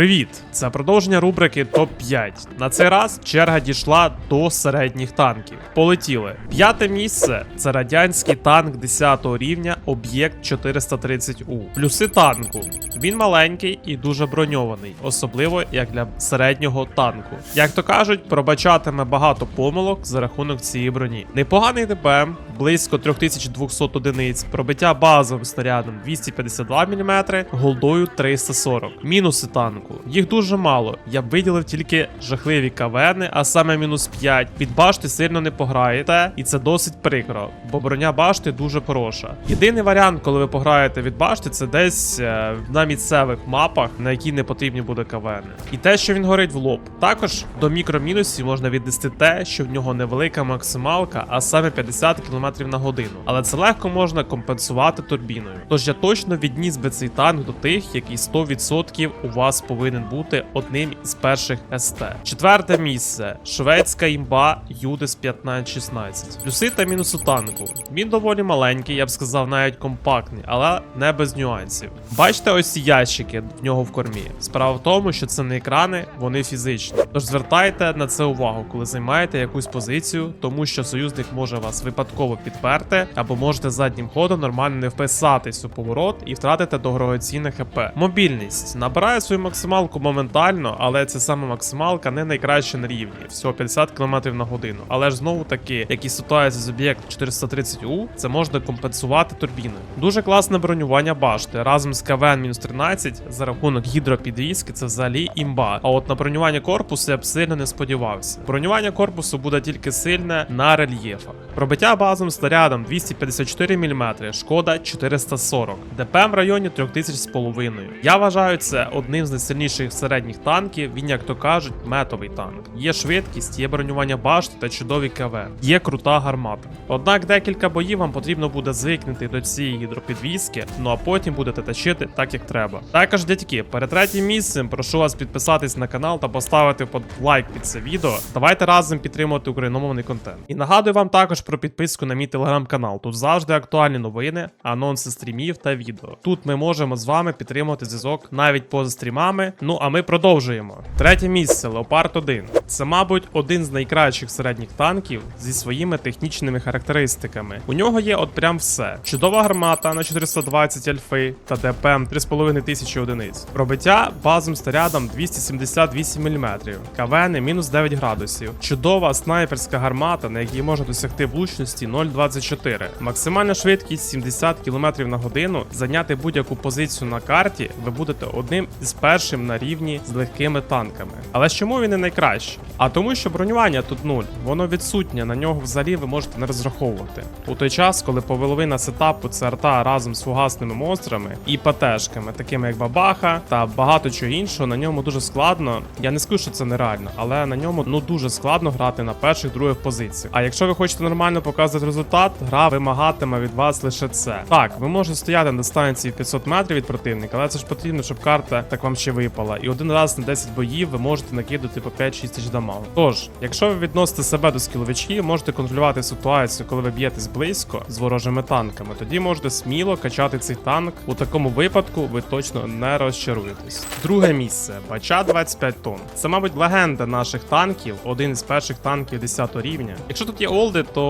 Привіт! Це продовження рубрики ТОП-5. На цей раз черга дійшла до середніх танків. Полетіли. П'яте місце це радянський танк 10 рівня, об'єкт 430У. Плюси танку. Він маленький і дуже броньований, особливо як для середнього танку. Як то кажуть, пробачатиме багато помилок за рахунок цієї броні. Непоганий ДПМ, близько 3200 одиниць, пробиття базовим снарядом 252 мм, голдою 340. Мінуси танку. Їх дуже мало. Я виділив тільки жахливі кавени, а саме мінус 5. Від башти сильно не пограєте, і це досить прикро, бо броня башти дуже хороша. Єдиний варіант, коли ви пограєте від башти, це десь е, на місцевих мапах, на які не потрібні буде кавени. І те, що він горить в лоб. Також до мікромінусів можна віднести те, що в нього невелика максималка, а саме 50 км на годину. Але це легко можна компенсувати турбіною. Тож я точно відніс би цей танк до тих, який 100% у вас повинен бути одним із перших СТ. Четверте місце. Шведська імба Юдис 1516. Плюси та мінуси танку. Він доволі маленький, я б сказав, навіть компактний, але не без нюансів. Бачите ось ці ящики в нього в кормі. Справа в тому, що це не екрани, вони фізичні. Тож звертайте на це увагу, коли займаєте якусь позицію, тому що союзник може вас випадково підперти, або можете заднім ходом нормально не вписатись у поворот і втратити дорогоцінне ХП. Мобільність набирає свою максималку моментально, але це саме максималка не найкраща на рівні, всього 50 км на годину. Але ж знову таки, як і ситуація з об'єкт 430У, це можна компенсувати турбіною. Дуже класне бронювання башти разом з КВН-13 за рахунок гідропідвізки, це взагалі імба. А от на бронювання корпусу я б сильно не сподівався. Бронювання корпусу буде тільки сильне на рельєфах. Пробиття базовим снарядом 254 мм, шкода 440, ДПМ в районі 3000 з половиною. Я вважаю це одним з найсильніших середніх танків. Він, як то кажуть, метовий танк. Є швидкість, є бронювання башти та чудові КВ. Є крута гармата. Однак декілька боїв вам потрібно буде звикнути до цієї гідропідвізки, ну а потім будете тащити так, як треба. Також, дядьки, перед третім місцем прошу вас підписатись на канал та поставити лайк під це відео. Давайте разом підтримувати україномовний контент. І нагадую вам також про підписку на мій телеграм-канал. Тут завжди актуальні новини, анонси стрімів та відео. Тут ми можемо з вами підтримувати зв'язок навіть поза стрімами. Ну а ми продовжуємо. Третє місце Леопард 1. Це, мабуть, один з найкращих середніх танків зі своїми технічними характеристиками. У нього є от прям все: чудова гармата на 420 альфи та ДПМ 3500 одиниць. Пробиття базовим снарядом 278 мм, КВН мінус 9 градусів. Чудова снайперська гармата, на якій можна досягти влучності 0,24. Максимальна швидкість 70 км на годину. Зайняти будь-яку позицію на карті ви будете одним із першим на рівні з легкими танками. Але чому він не найкращий? А тому, що бронювання тут нуль, воно відсутнє, на нього взагалі ви можете не розраховувати. У той час, коли половина сетапу це разом з фугасними монстрами і ПТшками, такими як Бабаха та багато чого іншого, на ньому дуже складно. Я не скажу, що це нереально, але на ньому ну дуже складно грати на перших других позиціях. А якщо ви хочете нормально показувати результат, гра вимагатиме від вас лише це. Так, ви можете стояти на дистанції 500 метрів від противника, але це ж потрібно, щоб карта так вам ще випала. І один раз на 10 боїв ви можете накидати по 5-6 тисяч дамагу. Тож, якщо ви відносите себе до скіловичів, можете контролювати ситуацію, коли ви б'єтесь близько з ворожими танками. Тоді можете сміло качати цей танк. У такому випадку ви точно не розчаруєтесь. Друге місце бача 25 тонн. Це, мабуть, легенда наших танків, один із перших танків 10 рівня. Якщо тут є олди, то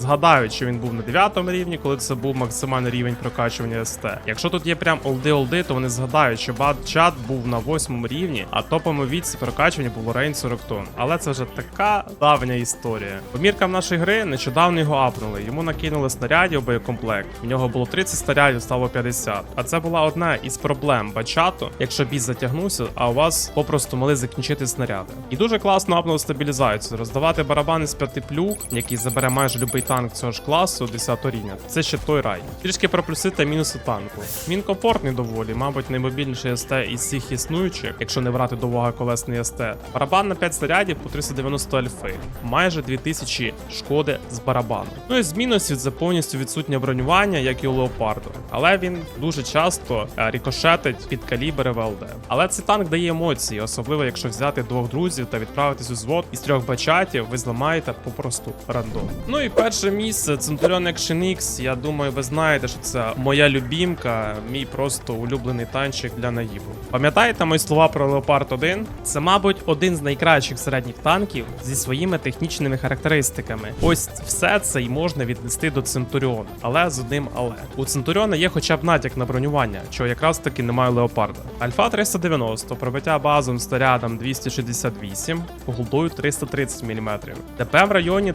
згадають, що він був на 9 рівні, коли це був максимальний рівень прокачування СТ. Якщо тут є прям олди-олди, то вони згадають, що бат-чат був на 8 рівні, а топовому віці прокачування було рейн 40 тонн. Але це вже така давня історія. По міркам нашої гри нещодавно його апнули. Йому накинули снарядів боєкомплект. В нього було 30 снарядів, стало 50. А це була одна із проблем бачату, якщо бій затягнувся, а у вас попросту могли закінчити снаряди. І дуже класно апнули стабілізацію. Роздавати барабани з 5 плюк, який забере майже любий танк цього ж класу 10 рівня. Це ще той рай. Трішки про плюси та мінуси танку. Він комфортний доволі, мабуть, наймобільніший СТ із всіх існуючих, якщо не брати до уваги колесний СТ. Барабан на 5 снарядів по 390 альфи, майже 2000 шкоди з барабану. Ну і з мінусів це повністю відсутнє бронювання, як і у Леопарду. Але він дуже часто е, рікошетить під калібри ВЛД. Але цей танк дає емоції, особливо якщо взяти двох друзів та відправитись у звод із трьох бачатів, ви зламаєте попросту рандом. Ну і перше місце Centurion Action X. Я думаю, ви знаєте, що це моя любімка, мій просто улюблений танчик для наїбу. Пам'ятаєте? Мої слова про Leopard 1? Це, мабуть, один з найкращих середніх танків зі своїми технічними характеристиками. Ось все це й можна віднести до Центуріона, але з одним але. У Центуріона є хоча б натяк на бронювання, чого якраз таки немає Леопарда. Альфа 390, пробиття базовим снарядом 268, голдою 330 мм. ДП в районі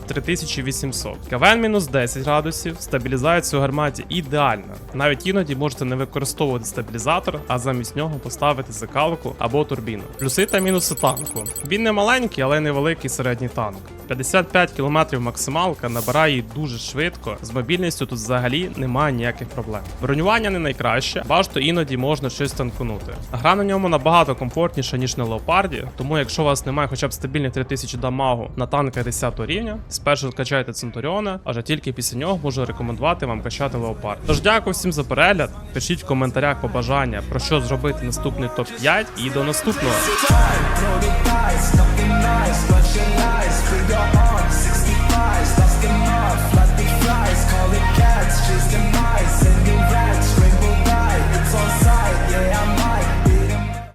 3800. КВН мінус 10 градусів, стабілізація у гарматі ідеальна. Навіть іноді можете не використовувати стабілізатор, а замість нього поставити закалку або турбіну. Плюси та мінуси танку. Він не маленький, але невеликий середній танк. 55 км максималка набирає її дуже швидко. З мобільністю тут взагалі немає ніяких проблем. Бронювання не найкраще, бажто іноді можна щось танкунути. Гра на ньому набагато комфортніша, ніж на леопарді, тому якщо у вас немає хоча б стабільних 3000 дамагу на танках 10 рівня, спершу качайте Центуріона, аже тільки після нього можу рекомендувати вам качати леопард. Тож дякую всім за перегляд. Пишіть в коментарях побажання про що зробити наступний топ 5 і до наступного.